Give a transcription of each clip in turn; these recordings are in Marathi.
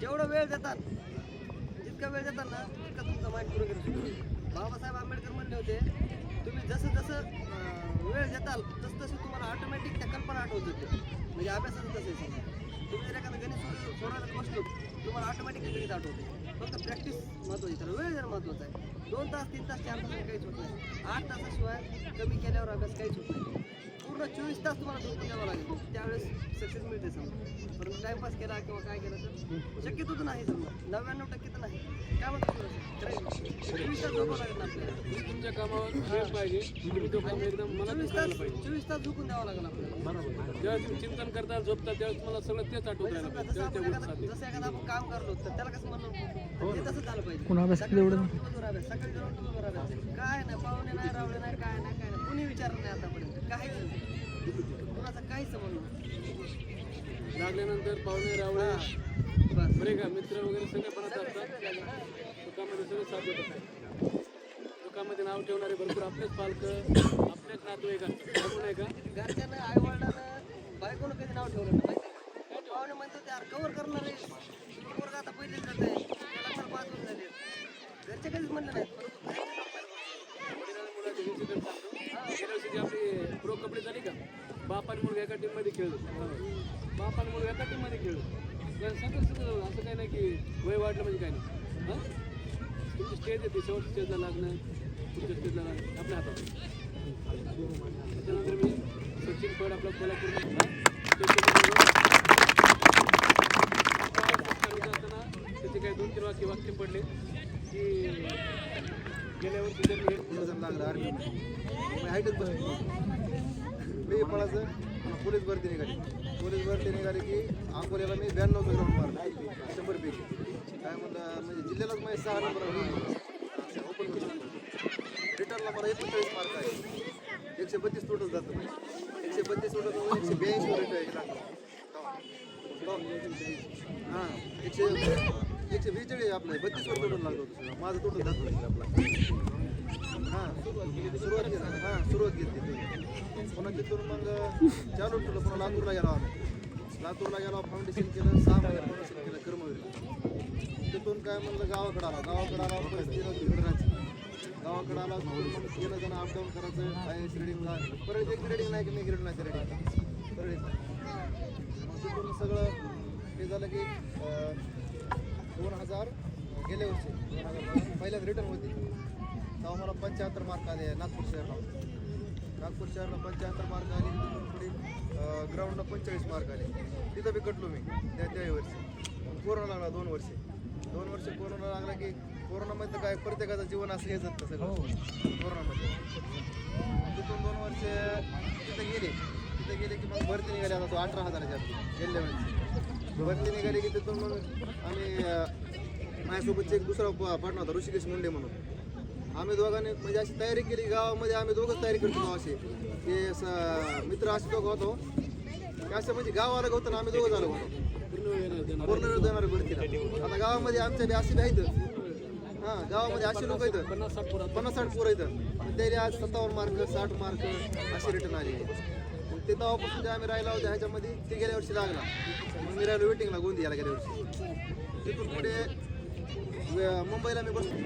जेवढा वेळ देतात जितका वेळ देतात ना तितका तुमचा माइंड पूर्ण करू बाबासाहेब आंबेडकर म्हणले होते तुम्ही जसं जसं वेळ देताल तुम्हाला ऑटोमॅटिक त्या कल्पना आठवत होते. म्हणजे अभ्यासाचं तसं आहे तुम्ही जर एखादं गणित सोड- सोडवायला बसलो तुम्हाला ऑटोमॅटिक गणित आठवते. फक्त प्रॅक्टिस महत्त्वाची त्याला वेळ जर महत्त्वाचा आहे. दोन तास तीन तास चार तास काहीच होत नाही. आठ तासाशिवाय कमी केल्यावर अभ्यास काहीच होत नाही. पूर्ण चोवीस तास तुम्हाला झोपून द्यावं लागेल. सक्सेस मिळते समजा. परंतु टाइमपास केला किंवा काय केलं तर शक्यतोच नाही समजा. नव्याण्णव टक्के तर नाही. काय म्हणतो तुमच्या कामावर पाहिजे. तुम्ही तो काम एकदम चोवीस करायला तास पाहिजे. चोवीस तास झोपून द्यावं लागेल आपल्याला. जेव्हा तुम्ही चिंतन करता झोपता त्यावेळेस मला सगळं तेच आठवत म्हणजे राहिलं जसं एखादा आपण काम करलो तर त्याला कसं म्हणलं ते तसं झालं पाहिजे. पुन्हा अभ्यास सकाळी. काय नाही पाहुणे नाही रावले नाही काय नाही काय नाही. कुणी विचारलं नाही आतापर्यंत. काहीच नाही. कुणाचा काहीच नाही. लागल्यानंतर पाहुणे रावळे बरे का? मित्र वगैरे सगळे बनत असतात. दुकानामध्ये सगळे साथ देत असतात दुकानामध्ये नाव ठेवणारे भरपूर आपलेच पालक आपलेच नातेवाईक असतात बरोबर नाही का? घरच्यानं आई वडिलानं बायकोनं कधी नाव ठेवलं नाही? पाहुणे म्हणतो ते यार कवर करणार आहे. पोरगा आता पहिले जात आहे त्याला पाच वर्ष झाले घरचे कधीच म्हणले. गेल्या वर्षी जी आपली प्रो कबड्डी झाली का? बाप आणि मुलगा एका टीममध्ये खेळलो. बाप आणि मुलगा एका टीममध्ये खेळलो पण असं काही नाही की वय वाढलं म्हणजे काय नाही. हां? तुमची स्टेज येते शेवटच्या स्टेजला लागणं तुमच्या स्टेजला लागणं आपल्या हातात त्याच्यानंतर मी सचिन पड आपला कोल्हापूर असताना त्याचे काही दोन तीन वाक्य वाक्य पडले की गेल्यावर वर्षी लागलं. आर्मी हाईटच बसली. मी पळाचं पोलीस भरती निघाली. पोलीस भरती निघाली की अकोल्याला मी ब्याण्णवचा ग्राउंड मारला. शंभर पैकी. काय म्हणलं म्हणजे जिल्ह्यालाच माझे सहा नंबर ओपन रिटर्नला मला एकोणचाळीस मार्क आहे एकशे बत्तीस टोटल जातं एकशे बत्तीस टोटल एकशे ब्याऐंशी रिटर्न लागतो हां. एकशे एकशे बेचाळीस आपलं बत्तीस वर टोटल लागतो माझं टोटल जातो आपला. हां सुरुवात केली हां सुरुवात केली पुन्हा तिथून मग चालू ठेवलं पुन्हा लातूरला गेलो आम्ही. लातूरला गेलो फाउंडेशन केलं सहा महिने फाउंडेशन केलं कर्मवीर. तिथून काय म्हणलं गावाकडे आला. गावाकडे आला परिस्थिती इकडे राहायची गावाकडे आला तिथून मग गेलं जण अपडाऊन करायचं. आय एस रिडिंगला परत एक रिडिंग नाही की नाही ग्रेड नाही रिडिंग परत मग तिथून सगळं हे झालं की दोन हजार गेल्या वर्षी. दोन हजार पहिल्याच रिटर्न होती. तेव्हा मला पंच्याहत्तर मार्क आले नागपूर शहरला. नागपूर शहरला पंच्याहत्तर मार्क आले तिथून पुढे ग्राउंडला पंचेचाळीस मार्क आले. तिथं बी कटलो मी त्या त्याही वर्षी. कोरोना लागला दोन वर्षे. दोन वर्ष कोरोना लागला की कोरोनामध्ये तर काय प्रत्येकाचं जीवन असं हेच असतं सगळं. कोरोनामध्ये तिथून दोन वर्ष तिथं गेले. तिथं गेले की मग भरती निघाली आता तो अठरा हजाराच्या गेल्या वेळेस भरती निघाली की तिथून मग आम्ही माझ्यासोबतचे एक दुसरा प- पार्टनर होता ऋषिकेश मुंडे म्हणून. आम्ही दोघांनी म्हणजे अशी तयारी केली गावामध्ये आम्ही दोघंच तयारी करतो असे ते स- मित्र असे दोघं होतो. असं म्हणजे गावाला अलग होतं ना आम्ही दोघं झालो होतो. पूर्ण वेळ देणार. पूर्ण आता गावामध्ये आमच्या बी असे बी आहेत. हां गावामध्ये असे लोक आहेत. पन्नास साठ पोरं पन्नास त्याला त्याने आज सत्तावन्न मार्क साठ मार्क असे रिटर्न आले. मग ते तेव्हापासून जे आम्ही राहिला होतो ह्याच्यामध्ये ते गेल्या वर्षी लागला. मग मी राहिलो वेटिंगला गोंदियाला गेल्या वर्षी. तिथून पुढे मुंबईला मी बसलो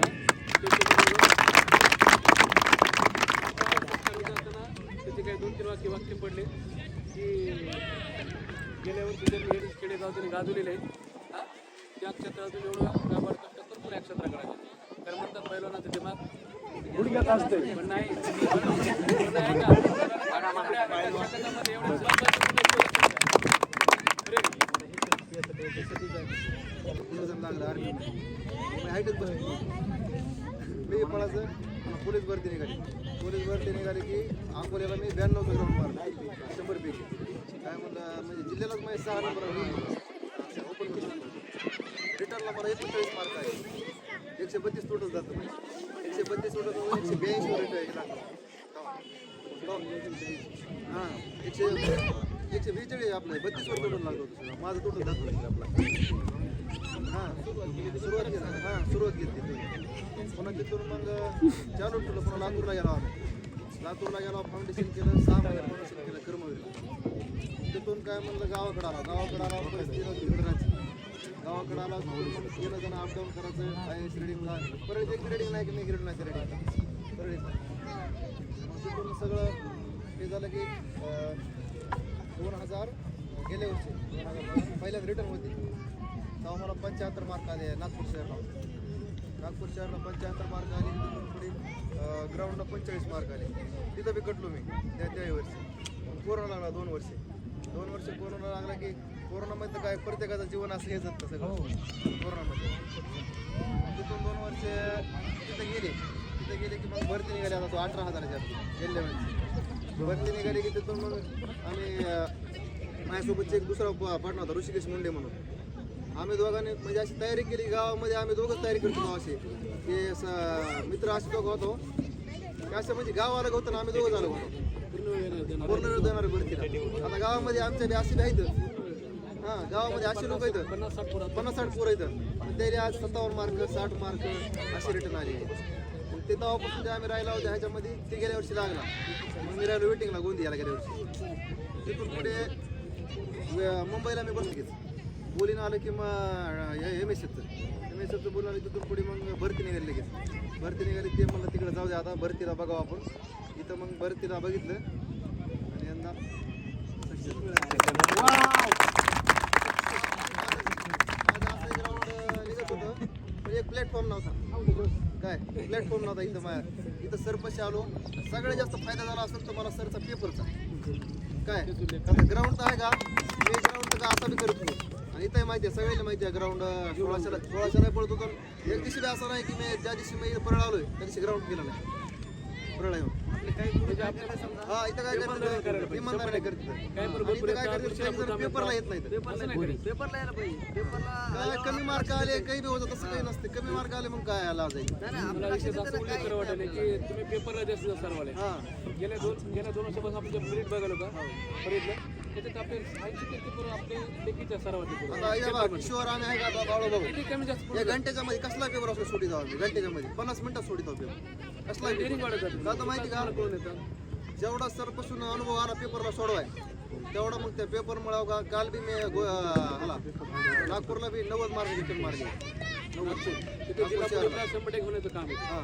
त्याचे काही दोन तीन वाक्य वाक्य पडले की गेल्या वर्षी जर मी खेडेगाव त्यांनी गाजवलेले आहेत? त्या क्षेत्रातून एवढं गावाड कष्ट करून पुण्या क्षेत्रात करायचे तर म्हणतात दिमाग गुडघ्यात असते पण नाही. एवढं जबरदस्त लागलं आर्मी हाईटच बसली मी पळायचं पोलीस भरती निघाली पोलीस भरती निघाली की अकोल्याला मी ब्याण्णव ग्राउंड मारला शंभर पैकी काय म्हणलं म्हणजे जिल्ह्यालाच माझे सहा नंबर ओपन रिटर्नला मला एकोणचाळीस मार्क आहे एकशे बत्तीस टोटल जातं एकशे बत्तीस टोटल एकशे ब्याऐंशी वर रिटर्न लागतो हां एकशे एकशे बेचाळीस आपलं बत्तीस वर तोडून लागलो होतो माझं तोडून दाखवलं आपला. सुरुवात केली हां सुरुवात केली तिथून पुन्हा तिथून मग चालू ठेवलं पुन्हा लातूरला गेला आम्ही लातूरला गेलो फाउंडेशन केलं सहा महिने फाउंडेशन केलं कर्मवीर. तिथून काय म्हणलं गावाकडे आला. गावाकडे आला परिस्थिती राहायची गावाकडे आला तिथून मग गेलं जण अपडाऊन करायचं आय एस परत एक ग्रेडिंग नाही की नाही ग्रेड नाही. रिडिंग परत मग तिथून सगळं हे झालं की दोन हजार गेल्या वर्षी दोन हजार पहिल्याच रिटर्न होते. तेव्हा मला पंच्याहत्तर मार्क आले नागपूर शहरला. नागपूर शहरला पंच्याहत्तर मार्क आले तिथून पुढे ग्राउंडला पंचेचाळीस मार्क आले. तिथं बी कटलो मी त्या त्याही वर्षी. कोरोना लागला दोन वर्ष. दोन वर्ष कोरोना लागला की कोरोनामध्ये तर काय प्रत्येकाचं जीवन असं हेच असतं सगळं. कोरोनामध्ये. मग तिथून दोन वर्ष तिथं गेले. तिथं गेले की मग भरती निघाली आता तो अठरा हजाराच्या गेल्या वेळेस भरती निघाली की तिथून मग आम्ही माझ्यासोबतचे एक दुसरा प- पार्टनर होता ऋषिकेश मुंडे म्हणून. आम्ही दोघांनी म्हणजे अशी तयारी केली गावामध्ये आम्ही दोघंच तयारी करतो असे की स- मित्र असे दोघं होतो. की असं म्हणजे गाव अलग होतं ना आम्ही दोघं झालो होतो. पूर्ण वेळ देणार भरतीला आता गावामध्ये आमच्या बी असे आहेत. हां गावामध्ये असे लोक आहेत. पन्नास साठ पोरं आहेत. येतं त्याने आज सत्तावन्न मार्क साठ मार्क असे रिटर्न आले. मग ते तेव्हापासून जे आम्ही राहिला होतो ह्याच्यामध्ये ते गेल्या वर्षी लागला. मग मी राहिलो वेटिंगला गोंदियाला गेल्या वर्षी. तिथून पुढे वे- मुंबईला मी बसलो घेत बोलीनं आलं की मग एम एस एफचं एम एस एफचं बोलून आलं तिथून पुढे मग भरती निघाली लगेच. भरती निघाली ते म्हणलं तिकडे जाऊ दे आता भरतीला बघावं आपण. इथं मग भरतीला बघितलं. आणि यंदा सक्सेस आज असं ग्राउंड निघत होतं. पण एक प्लॅटफॉर्म नव्हता. काय? प्लॅटफॉर्म नव्हता इथं माझ्या इथं सरपंच आलो. सगळ्यात जास्त फायदा झाला असेल तर मला सरचा पेपरचा काय? आता ग्राउंड तर आहे का? मी ग्राउंड तर का असा बी करत नाही. आणि इथं माहिती आहे सगळ्यांना माहिती आहे ग्राउंड सोळाशेला सोळाशेला पळत होतो एक दिवशी बी असं नाही की मी ज्या दिवशी मी परळ आलोय त्या दिवशी ग्राउंड केलं नाही. परळ येऊन हा. इथं काय आणि इथं काय पेपरला येत नाही तर. पेपरला पेपरला यायला पाहिजे. पेपरला काय कमी मार्क आले काही बी होतं तसं काही नसते. कमी मार्क आले मग काय आला जाईल नाही नाही तुम्ही पेपरला जास्त हा. गेल्या दोन गेल्या दोन वर्षापासून आपण जे बघायला का? त्याच्यात आपले ऐंशी टक्के पोरं आपले लेखीच्या सरावाचे पोरं. आता या बघा किशोर आम्ही आहे का बाळू भाऊ किती कमी जास्त या घंट्याच्या मध्ये कसला पेपर असतो सोडी जाऊ आम्ही मध्ये पन्नास मिनिटात सोडी जाऊ पेपर कसला वाढत जाते. तर माहिती का? कोण येतं जेवढा सरपासून अनुभव आला पेपरला सोडवाय तेवढा मग त्या पेपर मुळे का काल बी मी हाला नागपूरला बी नव्वद मार्क रिटर्न मारले. नव्वद शंभर टक्के होण्याचं काम आहे. हा.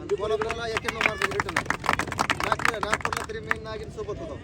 आणि कोल्हापूरला एक्याण्णव मार्क रिटर्न नागपूर नागपूरला तरी मी नागिन सोबत होतो.